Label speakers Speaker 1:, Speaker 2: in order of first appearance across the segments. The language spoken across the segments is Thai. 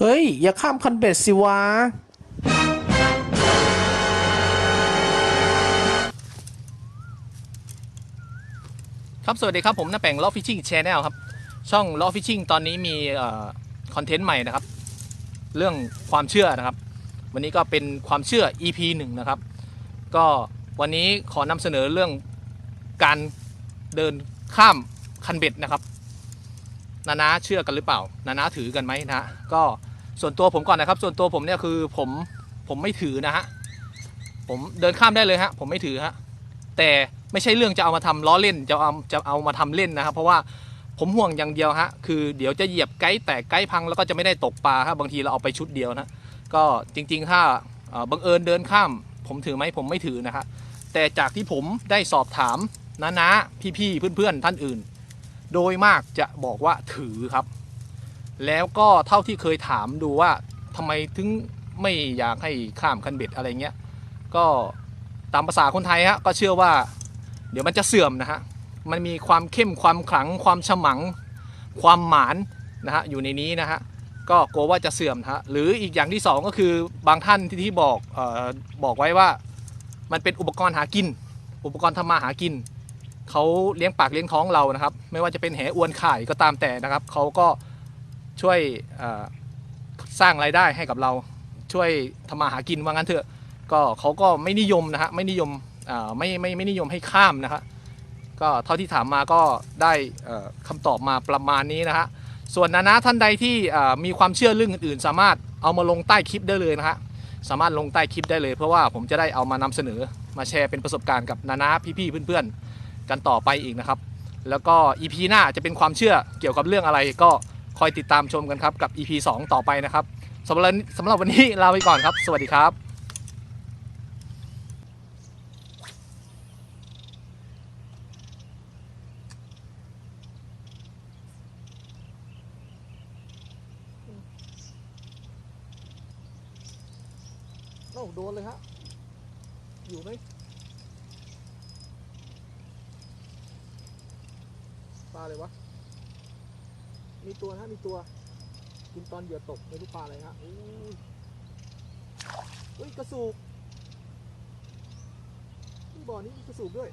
Speaker 1: เฮ้ย อย่าข้ามคันเบ็ดสิวะ
Speaker 2: ครับ สวัสดีครับ ผมน้าแป่งล้อฟิชชิ่งแชนแนลครับ ช่องล้อฟิชชิ่งตอนนี้มีคอนเทนต์ใหม่นะครับ เรื่องความเชื่อนะครับ วันนี้ก็เป็นความเชื่อ EP หนึ่งนะครับ ก็วันนี้ขอนำเสนอเรื่องการเดินข้ามคันเบ็ดนะครับ นานาเชื่อกันหรือเปล่า นานาถือกันไหมนะฮะก็ส่วนตัวผมก่อนนะครับ ส่วนตัวผมเนี่ยคือผมผมไม่ถือนะฮะผมเดินข้ามได้เลยฮะผมไม่ถือฮะแต่ไม่ใช่เรื่องจะเอามาทำล้อเล่นจะเอาจะเอามาทำเล่นนะครับ เพราะว่าผมห่วงอย่างเดียวฮะคือเดี๋ยวจะเหยียบไกด์แตกไกด์พังแล้วก็จะไม่ได้ตกปลาครับบางทีเราเอาไปชุดเดียวนะก็จริงๆถ้าบังเอิญเดินข้าม ผมถือไหมผมไม่ถือนะครับแต่จากที่ผมได้สอบถามน้านาพี่ๆเพื่อนๆท่านอื่น โดยมากจะบอกว่าถือครับ แล้วก็เท่าที่เคยถามดูว่าทำไมถึงไม่อยากให้ข้ามคันเบ็ดอะไรเงี้ย ก็ตามภาษาคนไทยฮะก็เชื่อว่า เดี๋ยวมันจะเสื่อมนะฮะ มันมีความเข้มความขลัง ความฉมัง ความหมานนะฮะอยู่ในนี้นะฮะก็กลัวว่าจะเสื่อมนะฮะหรืออีกอย่างที่สองก็คือบางท่านที่ที่บอกออบอกไว้ว่า มันเป็นอุปกรณ์หากิน อุปกรณ์ทำมาหากิน เขาเลี้ยงปากเลี้ยงท้องเรานะครับ ไม่ว่าจะเป็นแหอวนข่ายก็ตามแต่นะครับเขาก็ช่วยสร้างรายได้ให้กับเราช่วยทำมาหากินว่างั้นเถอะ ก็เขาก็ไม่นิยมนะฮะไม่นิยมไม่ไม่ไม่นิยมให้ข้ามนะครับก็เท่าที่ถามมาก็ได้เอ่อคำตอบมาประมาณนี้นะฮะส่วนนานาท่านใดที่มีความเชื่อเรื่องอื่นๆ สามารถเอามาลงใต้คลิปได้เลยนะฮะสามารถลงใต้คลิปได้เลย เพราะว่าผมจะได้เอามานำเสนอมาแชร์เป็นประสบการณ์กับนานาพี่ๆเพื่อนๆ กันต่อไปอีกนะครับ แล้วก็ EP หน้าจะเป็นความเชื่อเกี่ยวกับเรื่องอะไร ก็คอยติดตามชมกันครับกับ EP 2 ต่อไปนะครับสำหรับสำหรับวันนี้ลาไปก่อนครับ สวัสดีครับ
Speaker 1: โอ้โดนเลยฮะ อยู่ไหม ปลาเลยวะ มีตัวนะฮะมีตัว กินตอนเหยื่อตกไม่รู้ปลาอะไรฮะอู้ยเฮ้ยกระสูบนี่บ่อนี้มีกระสูบด้วย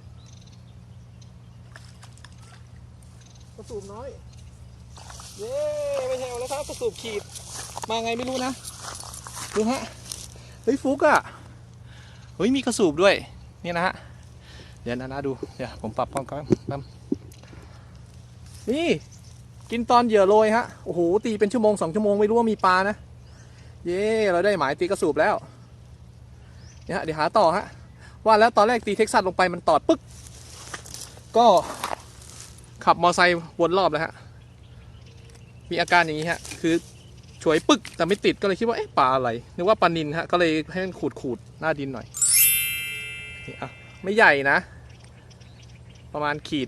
Speaker 1: กระสูบน้อย เย้ไม่ใช่แล้วครับกระสูบขีด มาไงไม่รู้นะ ดูฮะ เฮ้ยฟุกอะเฮ้ยมีกระสูบด้วย เนี่ยนะฮะ เดี๋ยวนะนะดู เดี๋ยวผมปรับกล้องก่อนแป๊บ นี่ กินตอนเหยื่อโรยฮะ โอ้โห ตีเป็นชั่วโมงสองชั่วโมงไม่รู้ว่ามีปลานะ เย้เราได้หมายตีกระสูบแล้ว เนี่ยฮะเดี๋ยวหาต่อฮะ ว่าแล้วตอนแรกตีเท็กซัสลงไปมันตอดปึ๊ก ก็ขับมอไซค์วนรอบแล้วฮะ มีอาการอย่างนี้ฮะ คือฉวยปึ๊กแต่ไม่ติดก็เลยคิดว่าเอ๊ะปลาอะไร นึกว่าปลานินฮะ ก็เลยให้มันขูดขูดๆหน้าดินหน่อยนี่อะไม่ใหญ่นะ ประมาณขีด